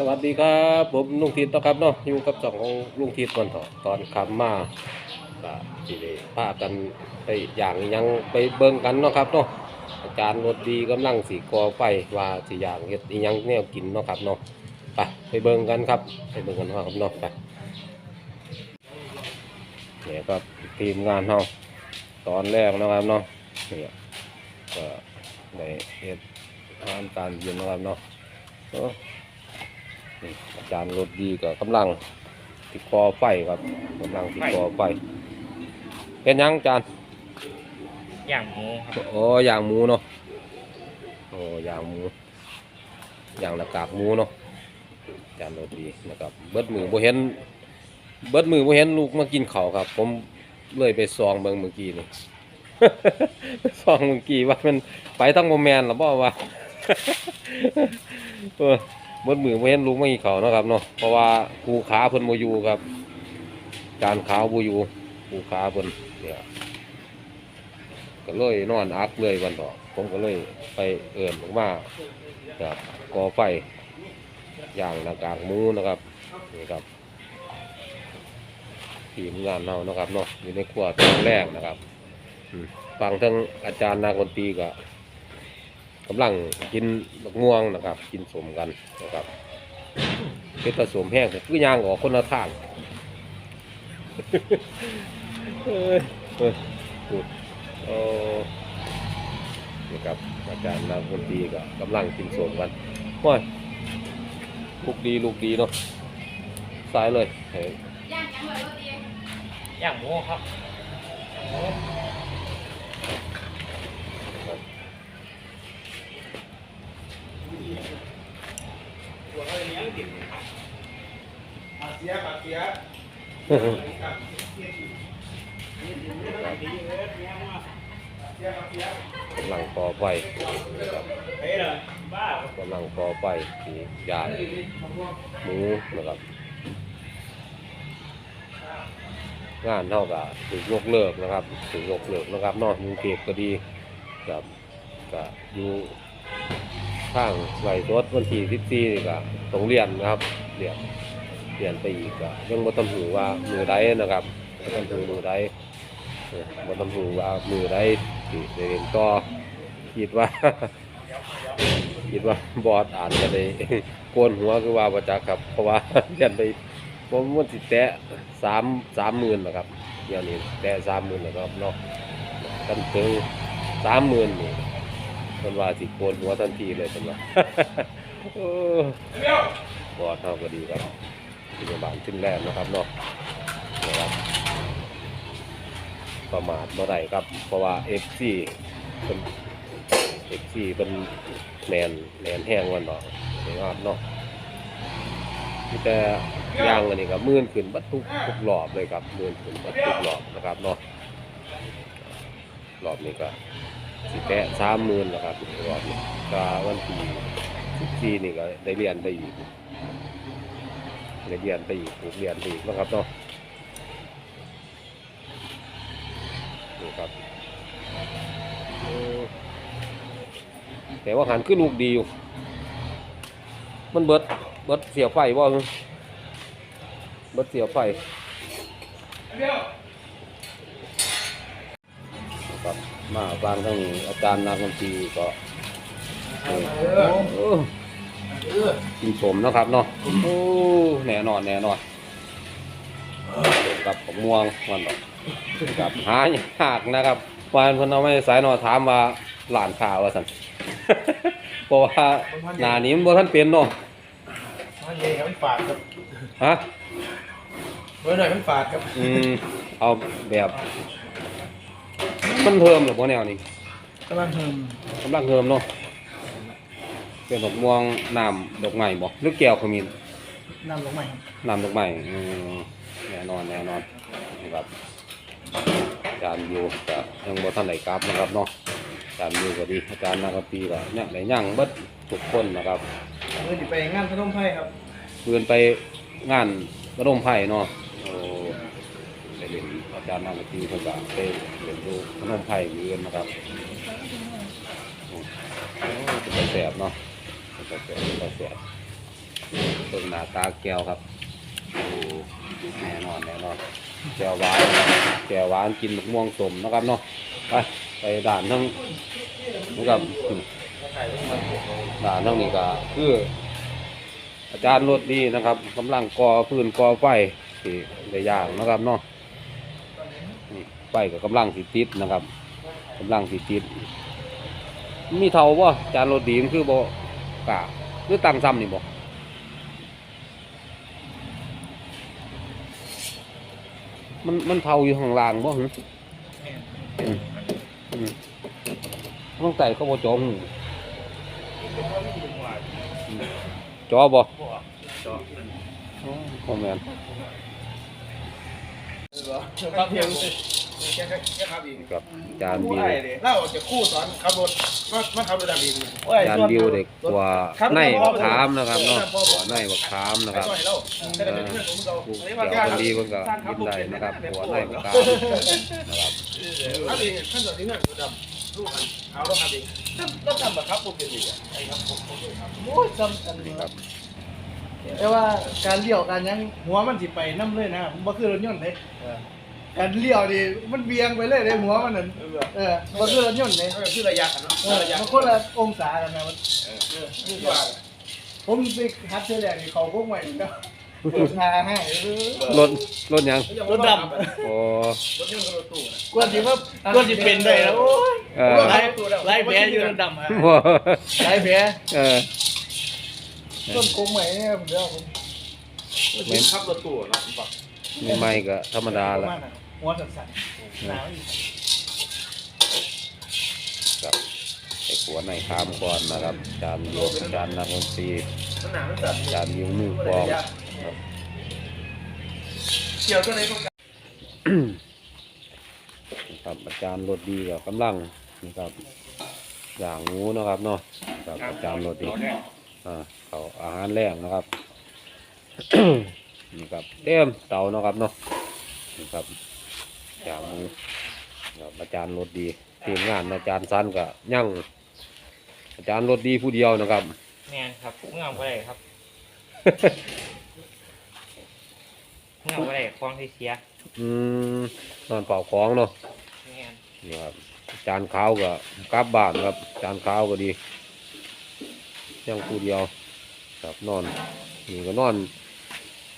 สวัสดีครับผมลุงทิศนะครับเนาะอยู่กับสองของลุงทิศก่อนต่อตอนคำมาก็สิได้พากันไปอย่างยังไปเบิ่งกันเนาะครับเนาะอาจารย์รถดีกำลังสีกอไฟว่าสิอย่างเฮ็ดอิหยังแนวกินเนาะครับเนาะไปไปเบิ่งกันครับไปเบิ่งกันเนาะครับเนาะไปเนี่ยครับทีมงานเฮาะตอนแรกนะครับเนาะเนี่ยก็ได้เฮ็ดอาหารการกินนะครับเนาะเนาะนี่อาจารย์รถดีกับกำลังติดคอไฟครับกำลังติดคอไฟเป็นหยังอาจารย์อย่างหมูครับโอ้อย่างหมูเนาะโอ้อย่างหมูอย่างหน้ากากหมูเนาะอาจารย์รถดีนะครับเบิดมือบ่เห็นเบิดมือบ่เห็นลูกมากินข้าวครับ ผมเลยไปซองเบิ่งเมื่อกี้นี่ซองเมื่อกี้ว่ามันไปทั้งโมแมนหรือบ่วะเออเบดมือบ่เห็นลูกมากินข้าเนาะครับเนาะเพราะว่าภูขาเพิ่นบ่อยู่ครับการขาวบ่อยู่ภูขาเพิ่นเนี่ยก็เลยนอนอักเลยวันต่อผมก็เลยไปเอิ่นออกมาจากกอไฟอย่างหน้ากากมูนะครับนี่ครับทีมงานเรานะครับเนาะอยู่ในครัวตอนแรกนะครับฟังทั้งอาจารย์นากนตรีก็ กำลังกินบักง่วงนะครับ กินสมกันนะครับเป็นผสมแห้งคือย่างออกคนละทางเอ้ยเอ้ยพูดโอ้นี่ครับอาจารย์นักดนตรีก็กำลังกินโสมกันว้ายลูกดีลูกดีเนาะซ้ายเลยเฮ้ยอย่างหมูครับ หมูกำลังก่อไฟนะครับกำลังก่อไฟที่ยานหมูนะครับงานเท่ากับถูกยกเลิกนะครับถูกยกเลิกนะครับ นอกกรุงเทพก็ดีกับกับอยู่ข้างไหลรถวันที่สิบสี่นี่ก็ ต้องเรียนนะครับเรียนเรียนไปอีกยังบ่ต้องถือว่ามือใดนะครับบ่ต้องถือมือใดบ่ต้องถือว่ามือใดที่ได้เรียนต่อคิดว่าคิดว่าบอสอาจจะได้โกนหัวคือว่าประจักษ์ครับ เพราะว่าเรียนไปผมมันสิแตะสามสามหมื่นนะครับเดี๋ยวนี้แตะสามหมื่นนะครับเนาะกันถึงสามหมื่นนี่เป็นว่าสิโกนหัวทันทีเลยเป็นว่า บอสเท่าก็ดีครับพยาบาลขึ้นแรกนะครับเนาะนะครับประมาทเมื่อไรครับ เพราะว่าเอฟซีเป็นเอฟซีเป็นแนนแนนแห้งวันเนาะนะครับเนาะมีแต่ย่างอันนี้ก็มื่นขึ้นบัดทุกทุกรอบเลยครับมื่นขึ้นบัดทุกรอบนะครับเนาะรอบนี้ก็สิแตะสามหมื่นนะครับรอบนี้ก็วันที่ สิบสี่นี่ก็ได้เรียนไปอีกได้เรียนไปอีกถูกเรียนไปอีกนะครับเนาะนี่ครับแต่ว่าหันขึ้นลูกดีอยู่ มันเบิดเบิดเสียไฟบ่ฮึเบิดเสียไฟครับมาฟังทั้งต้อาจารย์นักดนตรีก็ เออเออกินสมเนาะครับเนาะโอ้แน่นอนแน่นอนกับผมม่วงมันดอกกับหายากนะครับวานเพิ่นเอาไม่สายหนอถามว่าหลานข่าวว่าสั่นเพราะว่าหน้านี้มันบ่ทันเป็นเนาะมันเย่มันฝาดครับฮะเมื่อหน่อยมันฝาดครับอืมเอาแบบ มันเพิ่มหรือบ่แนวนี้กำลังเฮิมกำลังเพิ่มเนาะ เป็นดอกม่วงน้ำดอกไม้บ่หรือแก้วขมิ้นน้ำลงใหม่ครับน้ำดอกไม้อืมแน่นอนแน่นอนนะครับอาจารย์อยู่ก็ยังบ่ทันได้กลับนะครับเนาะอาจารย์อยู่ก็ดีอาจารย์นักดนตรีก็ยังได้ยังเบิดทุกคนนะครับเมื่อจะไปงานพนมไพรครับเพื่อนไปงานระดมไผ่เนาะโอ้ไปเรียนอาจารย์นักดนตรีเพิ่นก็ไปเรียนรู้ระดมไผ่เรียนนะครับโอ้โอ้เป็นแสบเนาะ เป็นแสบเป็นแสบเบิ่งหน้าตาแก้วครับแน่นอนแน่นอนแก้วหวานแก้วหวานกินมะม่วงสมนะครับเนาะไปไปด่านทั้งนะครับด่านทั้งนี้ก็คืออาจารย์รถดีนะครับกำลังก่อพื้นก่อไฟที่ได้ย่างนะครับเนาะนี่ไฟก็กำลังสิติดนะครับกำลังสิติดมีเท่าบ่อาจารย์รถดีมันคือบ่ กะหรือตั้งซ้ำนี่บ่มันมันเท่าอยู่ข้างล่างบ่หึแม่นอืมอืมข้างใต้เขาบ่จอหูอืมจอบ่จอบ่แม่นค รับเพียงแค่แค่ครับอีกกับอาจารย์บิวเล่าจะคู่สอนขับรถมามาขับรถดำอีกอาจารย์บิวเด็กกว่าในบักขามนะครับเนาะกว่าในบักขามนะครับไปเล่าแต่เป็นเพื่อนผมเราผู้เกี่ยวคนดีเพิ่นก็ยินได้นะครับกว่าในบักขามนะครับครับเองขั้นตอนที่เพื่อนดำลูกกันเอาแล้วครับเองต้องทำแบบครับผมเป็นอีกไอ้ครับผมครับโอ้ยจำกันดีครับแต่ว่าการเลี้ยวการยังหัวมันสิไปน้ำเลยนะผมบ่คือรถยนต์เลย การเลี้ยวดิมันเบียงไปเลยเลยหัวมันนั่นเออบ่คือรถยนต์เลยคือระยะกันเนาะระยะมันคนละองศากันนะมันเออเออผมไปฮัดเสื้อแดงนี่เขาพวกใหม่ก็เปิดทางให้รถรถหยังรถดำโอ้รถยนต์กับรถตู้กวนสิว่ากวนสิเป็นได้แล้วโอ้ยเออไล่ไล่แผลอยู่รถดำฮะบ่ไล่แผลเออต้นโกงใหม่เนี่ยผมเดี๋ยวผมไม่ขับรถตู้เนาะผมบอกไม่ไม่ก็ธรรมดาละหัวสั่นๆหนาวอีกครับไอ้ขัวในขามก่อนนะครับอาจารย์บิวอาจารย์นักดนตรีมันหนาวมันสั่นอาจารย์บิวมือกลองครับเกี่ยวตัวไหนก็ครับอาจารย์รถดีกับกำลังนี่ครับอย่างงูนะครับเนาะครับอาจารย์รถดีจอแรกอ่าเขาอาหารแรงนะครับ นี่ครับเต็มเตาเนาะครับเนาะนี่ครับอย่างงูครับอาจารย์รถดีทีมงานอาจารย์สั้นกับยั่งอาจารย์รถดีผู้เดียวนะครับแม่นครับเมื่อบ่ได้ครับเมื่อบ่ได้คลองที่เสียอืมนอนเป่าของเนาะแม่นนี่ครับจานขาวก็กลับบ้านครับจานขาวก็ดียังผู้เดียวครับนอนนี่ก็นอน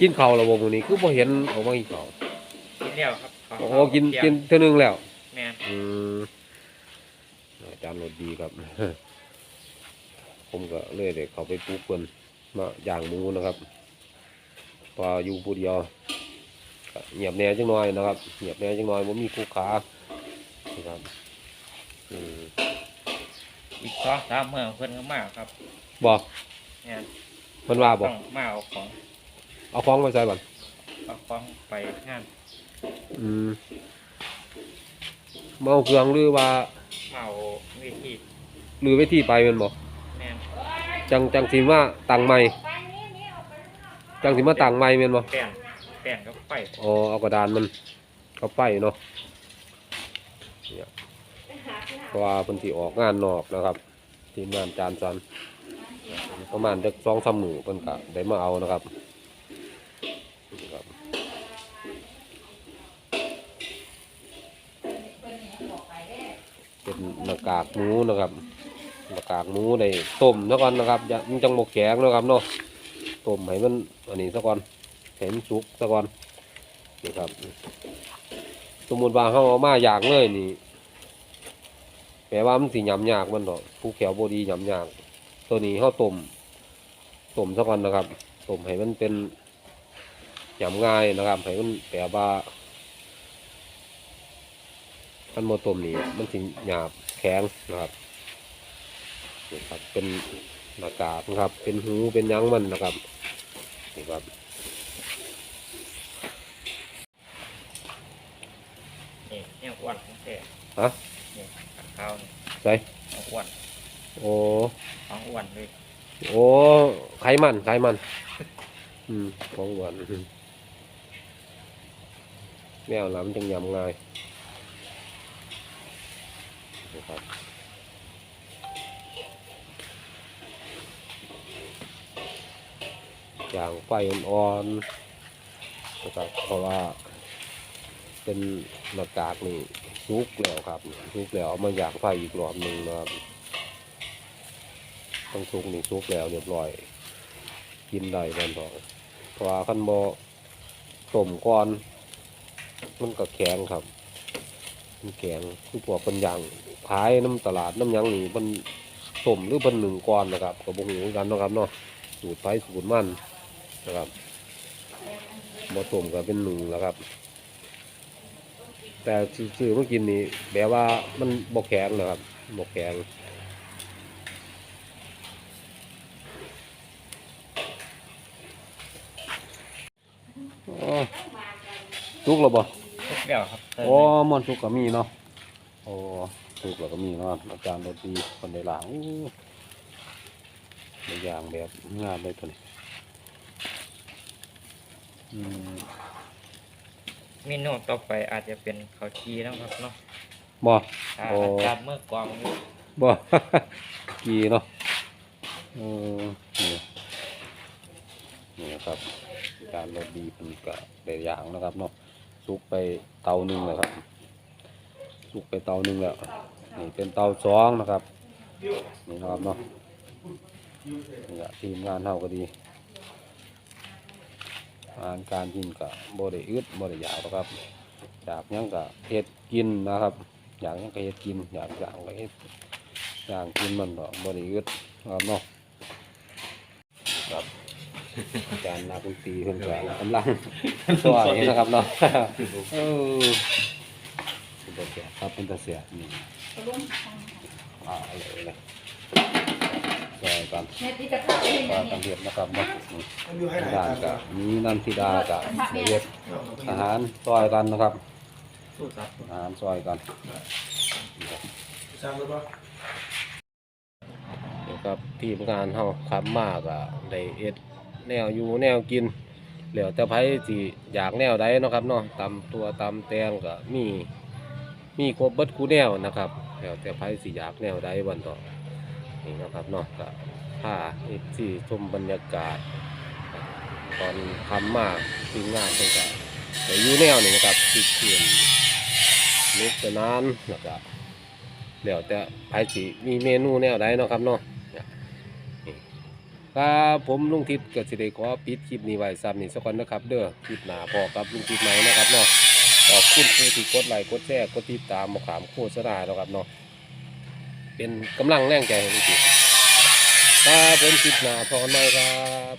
กินข้าวแล้วบ่มื้อนี้คือบ่เห็นออกมากินข้าวกินแล้วครับขโอ้โหกินกินเท่านึงแล้วแม่นอืมอาจารย์รสดีครับ ผมก็เลยเด็กเขาไปปลูกเพิ่นมาย่างหมูนะครับพออยู่ผู้เดียวก็เงียบแหน่จังน้อยนะครับเงียบแหน่จังน้อยผมมีคู่ขานะครับอืมอีกสองสามเมื่อเพิ่นก็มาครับบอกแม่นเพิ่นว่าบต้ออกงมาเอาของ เอาของไปใส่บันเอาของไปงานอืมมาเอาเครื่องหรือว่ามาเอาวิธีหรือไปที่ไปแมันบอกแม่นจังจังสิมาตังใหม่จังสิมาตังใหม่แม่นบ่แป้นแป้นก็ไปอ๋อเอากระดานมันเข้าไปเนาะเนี่ยเพราะว่าเพิ่นสิออกงานนอกนะครับ ทีมงานจานซันประมาณจักสองสามมื้อเพิ่นก็ได้มาเอานะครับ เป็นหน้ากากหมูนะครับหน้ากากหมูได้ต้มซะก่อนนะครับอย่ามันจังบกแข็งนะครับเนาะต้มให้มันอันนี้ซะก่อนให้มันสุกซะก่อนนี่ครับ สมมุติว่าเขาเอามาอยากเลยนี่แปลว่ามันสิยำยากมันเนาะผู้แขวบดียำยาก ตัวนี้เขาต้มต้มซะก่อนนะครับต้มให้มันเป็นยำง่ายนะครับให้มันแปลว่า มันโมต้มนี่มันสิหยาบแข็งนะครับนี่ครับ เป็นหน้ากากนะครับ เป็นหูเป็นหยังมันนะครับนี่ครับนี่เนี่ยอ้วนของแท้ฮะนี่ข้าวนี่ใส่เอาอ้วนโอ้ของอ้วนเลยโอ้ไขมันไขมัน อืมของหวานแมวน้ำจังยำง่าย นะครับอย่างไฟอ่อนๆนะครับเพราะว่าเป็นหน้ากากนี่ซุกแล้วครับซุกแล้วเอามาอย่างไฟอีกรอบหนึ่งนะครับต้องซุกนี่ซุกแล้วเรียบร้อย กินได้แน่นอนเพราะว่าคันโบต้มก่อน มันก็แข็งครับ แข็งคือพวกเป็นอย่างขายน้ำตลาดน้ำยังนี่มันต้มหรือเป็นหนึ่งก้อนนะครับก็บ่ฮู้เหมือนกันนะครับเนาะสูตรไฟสูตรมันนะครับบ่ต้มก็เป็นหนึ่งแล้วครับ แต่ซื้อมากินนี่แบบว่ามันบ่แข็งนะครับบ่แข็งอ๋อสุกแล้วบ่ แล้วครับโอ้มอนสุกก็มีเนาะโอ้สุกแล้วก็มีเนาะอาจารย์ดนตรีคนได้หลังในอย่างแบบงามเลยตัวนี้อืมเมนูต่อไปอาจจะเป็นข้าวจีนะครับเนาะบ่ถ้าโอ้อาจารย์เมื่อกวางอยู่บ่กีเนาะเออนี่นี่นะครับ การรสดีเป็นกะได้อย่างนะครับเนาะ สุกไปเตาหนึ่งแล้วครับสุกไปเตาหนึ่งแล้วนี่เป็นเตาสองนะครับนี่นะครับเนาะนี่ละทีมงานเท่าก็ดีงานการกินกับ่ได้อึดบ่ได้ยากหรอกครับอยากยังก็เฮ็ดกินนะครับ อยากยังก็เฮ็ดกิน อยากอย่างก็เฮ็ดอย่างกินมันก็บ่ได้อึดนะครับเนาะ อาจารย์นักดนตรีเพิ่นก็กำลังสวายนะครับเนาะเออเป็นตาเสียครับเป็นตาเสียนี่อ่าอะไรเลยซอยกันเน็ตที่จะเข้าไปเห็นซออยย่างกันี้นเฮ็ดนะครับเนาะนี่มันอยู่ให้ไหนด้านก็มีนันทิดากับเฮ็ดอาหารซอยกันนะครับสู้ครับอาหารซอยกันสร้างหรือเปล่านี่ครับทีมงานเฮาครับมากอะได้เอ็ด แนวอยู่แนวกินแล้วแต่ไผสิอยากแนวใดเนาะครับเนาะตำตัวตำแตงก็มีมีครบเบิดคูแนวนะครับแล้วแต่ไผสิอยากแนวใดวันต่อนี่นะครับเนาะก็พาเอฟซีชมบรรยากาศ ตอนทำมากทีมงานเพิ่นก็ได้อยู่แนวนี่นะครับติดเขียนนุกสนานแล้วก็แล้วแต่ไผสิมีเมนูแนวใดเนาะครับเนาะ ครับผมลุงทิศก็สิเดขอปิดคลิปนี้ไว้ซ้ำนี่สักคนนะครับ เด้อคลิปหนาพอครับลุงทิศใหม่นะครับเนาะขอบคุณผู้ที่กดไลค์กดแชร์กดติดตามมาขามโฆษณาเนาะครับเนาะเป็นกำลังแรงใจให้ลุงทิศครับผมคลิปหนาพอกันใหมครับ